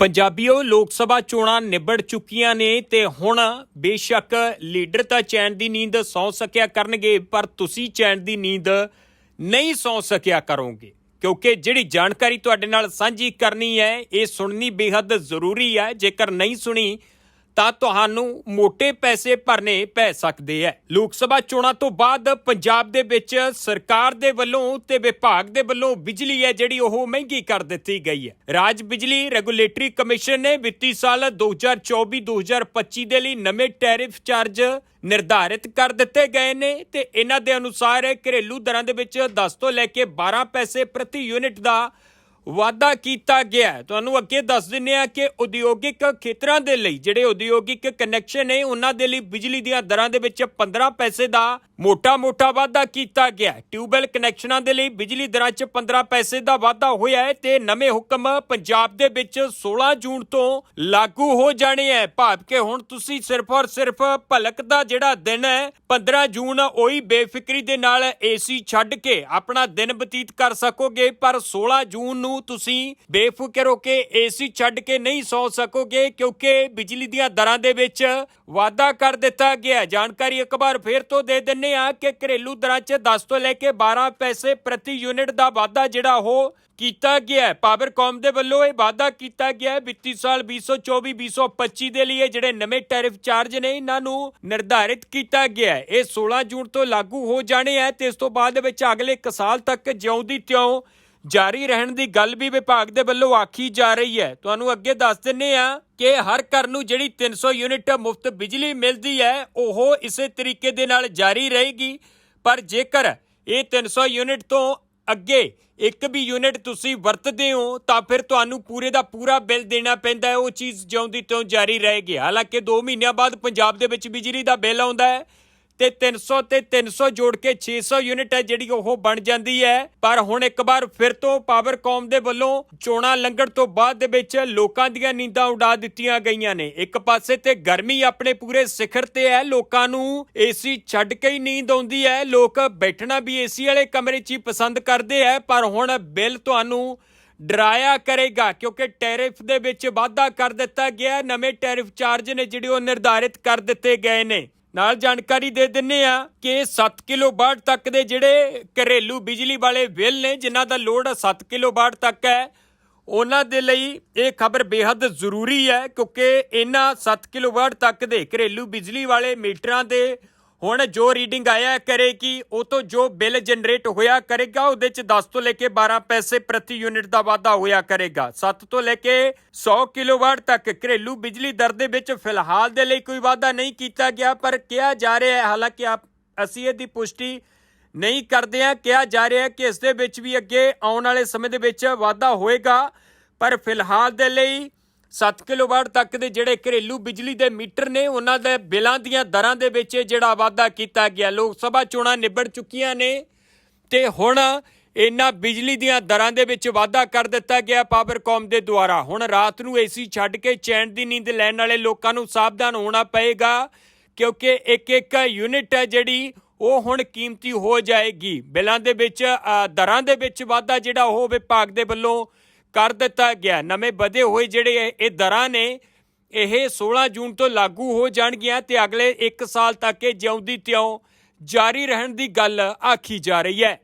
ਪੰਜਾਬੀਓ, ਲੋਕ ਸਭਾ ਚੋਣਾਂ ਨਿਬੜ ਚੁੱਕੀਆਂ ਨੇ ਤੇ ਹੁਣ ਬੇਸ਼ੱਕ ਲੀਡਰ ਤਾਂ ਚੈਨ ਦੀ ਨੀਂਦ ਸੌ ਸਕਿਆ ਕਰਨਗੇ, ਪਰ ਤੁਸੀਂ ਚੈਨ ਦੀ ਨੀਂਦ ਨਹੀਂ ਸੌ ਸਕਿਆ ਕਰੋਗੇ। ਕਿਉਂਕਿ ਜਿਹੜੀ ਜਾਣਕਾਰੀ ਤੁਹਾਡੇ ਨਾਲ ਸਾਂਝੀ ਕਰਨੀ ਹੈ, ਇਹ ਸੁਣਨੀ ਬੇਹੱਦ ਜ਼ਰੂਰੀ ਹੈ। ਜੇਕਰ ਨਹੀਂ ਸੁਣੀ ਤਾਂ ਤੁਹਾਨੂੰ ਮੋٹے ਪੈਸੇ ਭਰਨੇ ਪੈ ਸਕਦੇ ਹੈ ਲੋਕ ਸਭਾ ਚੋਣਾਂ ਤੋਂ ਬਾਅਦ ਪੰਜਾਬ ਦੇ ਵਿੱਚ ਸਰਕਾਰ ਦੇ ਵੱਲੋਂ ਤੇ ਵਿਭਾਗ ਦੇ ਵੱਲੋਂ ਬਿਜਲੀ ਹੈ ਜਿਹੜੀ ਉਹ ਮਹਿੰਗੀ ਕਰ ਦਿੱਤੀ ਗਈ ਹੈ ਰਾਜ ਬਿਜਲੀ ਰੈਗੂਲੇਟਰੀ ਕਮਿਸ਼ਨ ਨੇ ਵਿੱਤੀ ਸਾਲ 2024-2025 ਦੇ ਲਈ ਨਵੇਂ ਟੈਰਿਫ ਚਾਰਜ ਨਿਰਧਾਰਿਤ ਕਰ ਦਿੱਤੇ ਗਏ ਨੇ ਤੇ ਇਹਨਾਂ ਦੇ ਅਨੁਸਾਰ ਘਰੇਲੂ ਦਰਾਂ ਦੇ ਵਿੱਚ 10 ਤੋਂ ਲੈ ਕੇ 12 ਪੈਸੇ ਪ੍ਰਤੀ ਯੂਨਿਟ ਦਾ ਵਾਅਦਾ ਕੀਤਾ ਗਿਆ ਹੈ। ਤੁਹਾਨੂੰ ਅੱਗੇ ਦੱਸ ਦਿੰਨੇ ਆ ਕਿ ਉਦਯੋਗਿਕ ਖੇਤਰਾਂ ਦੇ ਲਈ ਜਿਹੜੇ ਉਦਯੋਗਿਕ ਕਨੈਕਸ਼ਨ ਨੇ, ਉਹਨਾਂ ਦੇ ਲਈ ਬਿਜਲੀ ਦੀਆਂ ਦਰਾਂ ਦੇ ਵਿੱਚ 15 ਪੈਸੇ ਦਾ ਮੋਟਾ-ਮੋਟਾ ਵਾਅਦਾ ਕੀਤਾ ਗਿਆ। ਟਿਊਬਵੈਲ ਕਨੈਕਸ਼ਨਾਂ ਦੇ ਲਈ ਬਿਜਲੀ ਦਰਾਂ 'ਚ 15 ਪੈਸੇ ਦਾ ਵਾਅਦਾ ਹੋਇਆ ਹੈ ਤੇ ਨਵੇਂ ਹੁਕਮ ਪੰਜਾਬ ਦੇ ਵਿੱਚ 16 ਜੂਨ ਤੋਂ ਲਾਗੂ ਹੋ ਜਾਣੇ ਹੈ। ਭਾਵ ਕਿ ਹੁਣ ਤੁਸੀਂ ਸਿਰਫ ਔਰ ਸਿਰਫ ਭਲਕ ਦਾ ਜਿਹੜਾ ਦਿਨ ਹੈ 15 ਜੂਨ, ਉਹੀ ਬੇਫਿਕਰੀ ਦੇ ਨਾਲ ਏਸੀ ਛੱਡ ਕੇ ਆਪਣਾ ਦਿਨ ਬਤੀਤ ਕਰ ਸਕੋਗੇ, ਪਰ 16 ਜੂਨ ਨੂੰ ਤੁਸੀਂ ਬੇਫਿਕਰ ਹੋ ਕੇ ਏਸੀ ਛੱਡ ਕੇ ਨਹੀਂ ਸੌ ਸਕੋਗੇ, ਕਿਉਂਕਿ ਬਿਜਲੀ ਦੀਆਂ ਦਰਾਂ ਦੇ ਵਿੱਚ ਵਾਅਦਾ ਕਰ ਦਿੱਤਾ ਗਿਆ ਜਾਣਕਾਰੀ ਇੱਕ ਵਾਰ ਫੇਰ ਤੋਂ ਦੇ ਦਿੰਨੇ ਆ ਕਿ ਘਰੇਲੂ ਦਰਾਂ 'ਚ 10 ਤੋਂ ਲੈ ਕੇ 12 ਪੈਸੇ ਪ੍ਰਤੀ ਯੂਨਿਟ ਦਾ ਵਾਅਦਾ ਜਿਹੜਾ ਉਹ ਕੀਤਾ ਗਿਆ ਹੈ। ਪਾਵਰਕਾਮ ਦੇ ਵੱਲੋਂ ਇਹ ਵਾਅਦਾ ਕੀਤਾ ਗਿਆ ਹੈ। ਵਿੱਤੀ ਸਾਲ 2024-2025 ਦੇ ਲਈ ਇਹ ਜਿਹੜੇ ਨਵੇਂ ਟੈਰਿਫ ਚਾਰਜ ਨੇ, ਇਹਨਾਂ ਨੂੰ ਨਿਰਧਾਰਿਤ ਕੀਤਾ ਗਿਆ ਹੈ। ਇਹ 16 ਜੂਨ ਤੋਂ ਲਾਗੂ ਹੋ ਜਾਣੇ ਹੈ ਤੇ ਇਸ ਤੋਂ ਬਾਅਦ ਵਿੱਚ ਅਗਲੇ 1 ਸਾਲ ਤੱਕ ਜਿਉਂ ਦੀ ਤਿਉਂ ਜਾਰੀ ਰਹਿਣ ਦੀ ਗੱਲ ਵੀ ਵਿਭਾਗ ਦੇ ਵੱਲੋਂ ਆਖੀ ਜਾ ਰਹੀ ਹੈ। ਤੁਹਾਨੂੰ ਅੱਗੇ ਦੱਸ ਦਿੰਨੇ ਆ ਕਿ ਹਰ ਘਰ ਨੂੰ ਜਿਹੜੀ 300 ਯੂਨਿਟ ਮੁਫਤ ਬਿਜਲੀ ਮਿਲਦੀ ਹੈ, ਉਹ ਇਸੇ ਤਰੀਕੇ ਦੇ ਨਾਲ ਜਾਰੀ ਰਹੇਗੀ। ਪਰ ਜੇਕਰ ਇਹ 300 ਯੂਨਿਟ ਤੋਂ ਅੱਗੇ ਇੱਕ ਵੀ ਯੂਨਿਟ ਤੁਸੀਂ ਵਰਤਦੇ ਹੋ, ਤਾਂ ਫਿਰ ਤੁਹਾਨੂੰ ਪੂਰੇ ਦਾ ਪੂਰਾ ਬਿੱਲ ਦੇਣਾ ਪੈਂਦਾ ਹੈ। ਉਹ ਚੀਜ਼ ਜਿਉਂਦੀ ਤਿਉਂ ਜਾਰੀ ਰਹੇਗੀ। ਹਾਲਾਂਕਿ 2 ਮਹੀਨਿਆਂ ਬਾਅਦ ਪੰਜਾਬ ਦੇ ਵਿੱਚ ਬਿਜਲੀ ਦਾ ਬਿੱਲ ਆਉਂਦਾ ਹੈ। ਤੇ 300 ਤੇ 300 ਜੋੜ ਕੇ 600 ਯੂਨਿਟ ਹੈ ਜਿਹੜੀ ਉਹ ਬਣ ਜਾਂਦੀ ਹੈ। ਪਰ ਹੁਣ ਇੱਕ ਵਾਰ ਫਿਰ ਤੋਂ ਪਾਵਰਕੌਮ ਦੇ ਵੱਲੋਂ ਚੋਣਾਂ ਲੰਘਣ ਤੋਂ ਬਾਅਦ ਦੇ ਵਿੱਚ ਲੋਕਾਂ ਦੀਆਂ ਨੀਂਦਾਂ ਉਡਾ ਦਿੱਤੀਆਂ ਗਈਆਂ ਨੇ। ਇੱਕ ਪਾਸੇ ਤੇ ਗਰਮੀ ਆਪਣੇ ਪੂਰੇ ਸਿਖਰ ਤੇ ਹੈ, ਲੋਕਾਂ ਨੂੰ ਏਸੀ ਛੱਡ ਕੇ ਹੀ ਨੀਂਦ ਆਉਂਦੀ ਹੈ। ਲੋਕ ਬੈਠਣਾ ਵੀ ਏਸੀ ਵਾਲੇ ਕਮਰੇ 'ਚ ਹੀ ਪਸੰਦ ਕਰਦੇ ਹੈ, ਪਰ ਹੁਣ ਬਿੱਲ ਤੁਹਾਨੂੰ ਡਰਾਇਆ ਕਰੇਗਾ, ਕਿਉਂਕਿ ਟੈਰਿਫ ਦੇ ਵਿੱਚ ਵਾਧਾ ਕਰ ਦਿੱਤਾ ਗਿਆ। ਨਵੇਂ ਟੈਰਿਫ ਚਾਰਜ ਨੇ ਜਿਹੜੇ ਉਹ ਨਿਰਧਾਰਿਤ ਕਰ ਦਿੱਤੇ ਗਏ ਨੇ। ਨਾਲ ਜਾਣਕਾਰੀ ਦੇ ਦਿੰਨੇ ਆ ਕਿ 7 ਕਿਲੋਵਾਟ ਤੱਕ ਦੇ ਜਿਹੜੇ ਘਰੇਲੂ ਬਿਜਲੀ ਵਾਲੇ ਬਿੱਲ ਨੇ, ਜਿਨ੍ਹਾਂ ਦਾ ਲੋਡ 7 ਕਿਲੋਵਾਟ ਤੱਕ ਹੈ, ਉਹਨਾਂ ਦੇ ਲਈ ਇਹ ਖਬਰ ਬੇहद ਜ਼ਰੂਰੀ ਹੈ ਕਿਉਂਕਿ ਇਹਨਾਂ 7 ਕਿਲੋਵਾਟ ਤੱਕ ਦੇ ਘਰੇਲੂ ਬਿਜਲੀ ਵਾਲੇ ਮੀਟਰਾਂ ਦੇ ਹੁਣ ਜੋ ਰੀਡਿੰਗ ਆਇਆ ਕਰੇਗੀ, ਉਹ ਤੋਂ ਜੋ ਬਿੱਲ ਜਨਰੇਟ ਹੋਇਆ ਕਰੇਗਾ, ਉਹਦੇ ਚ 10 ਤੋਂ ਲੈ ਕੇ 12 ਪੈਸੇ ਪ੍ਰਤੀ ਯੂਨਿਟ ਦਾ ਵਾਧਾ ਹੋਇਆ ਕਰੇਗਾ। 7 ਤੋਂ ਲੈ ਕੇ 100 ਕਿਲੋਵਾਟ ਤੱਕ ਘਰੇਲੂ ਬਿਜਲੀ ਦਰ ਦੇ ਵਿੱਚ ਫਿਲਹਾਲ ਦੇ ਲਈ ਕੋਈ ਵਾਧਾ ਨਹੀਂ ਕੀਤਾ ਗਿਆ, ਪਰ ਕਿਹਾ ਜਾ ਰਿਹਾ ਹੈ, ਹਾਲਾਂਕਿ ਆਪ, ਅਸੀਂ ਇਹਦੀ ਪੁਸ਼ਟੀ ਨਹੀਂ ਕਰਦੇ ਆ ਕਿਹਾ ਜਾ ਰਿਹਾ ਹੈ ਕਿ ਇਸ ਦੇ ਵਿੱਚ ਵੀ ਅੱਗੇ ਆਉਣ ਵਾਲੇ ਸਮੇਂ ਦੇ ਵਿੱਚ ਵਾਧਾ ਹੋਏਗਾ, ਪਰ ਫਿਲਹਾਲ ਦੇ ਲਈ 7 ਕਿਲੋਵਾਟ ਤੱਕ ਦੇ ਜਿਹੜੇ ਘਰੇਲੂ ਬਿਜਲੀ ਦੇ ਮੀਟਰ ਨੇ, ਉਹਨਾਂ ਦੇ ਬਿੱਲਾਂ ਦੀਆਂ ਦਰਾਂ ਦੇ ਵਿੱਚ ਇਹ ਜਿਹੜਾ ਵਾਧਾ ਕੀਤਾ ਗਿਆ। ਲੋਕ ਸਭਾ ਚੋਣਾਂ ਨਿਬੜ ਚੁੱਕੀਆਂ ਨੇ ਤੇ ਹੁਣ ਇਹਨਾਂ ਬਿਜਲੀ ਦੀਆਂ ਦਰਾਂ ਦੇ ਵਿੱਚ ਵਾਧਾ ਕਰ ਦਿੱਤਾ ਗਿਆ ਪਾਵਰਕਾਮ ਦੇ ਦੁਆਰਾ। ਹੁਣ ਰਾਤ ਨੂੰ ਏਸੀ ਛੱਡ ਕੇ ਚੈਨ ਦੀ ਨੀਂਦ ਲੈਣ ਵਾਲੇ ਲੋਕਾਂ ਨੂੰ ਸਾਵਧਾਨ ਹੋਣਾ ਪਏਗਾ, ਕਿਉਂਕਿ ਇੱਕ ਇੱਕ ਯੂਨਿਟ ਹੈ ਜਿਹੜੀ ਉਹ ਹੁਣ ਕੀਮਤੀ ਹੋ ਜਾਏਗੀ। ਬਿੱਲਾਂ ਦੇ ਵਿੱਚ ਦਰਾਂ ਦੇ ਵਿੱਚ ਵਾਧਾ ਜਿਹੜਾ ਉਹ ਵਿਭਾਗ ਦੇ ਵੱਲੋਂ ਕਰ ਦਿੱਤਾ ਗਿਆ। ਨਵੇਂ ਵਧੇ ਹੋਏ ਜਿਹੜੇ ਇਹ- ਦਰਾਂ ਨੇ, ਇਹ 16 ਜੂਨ ਤੋਂ ਲਾਗੂ ਹੋ ਜਾਣਗੀਆਂ ਤੇ ਅਗਲੇ 1 ਸਾਲ ਤੱਕ ਇਹ ਜਿਉਂਦੀ ਤਿਉਂ ਜਾਰੀ ਰਹਿਣ ਦੀ ਗੱਲ ਆਖੀ ਜਾ ਰਹੀ ਹੈ।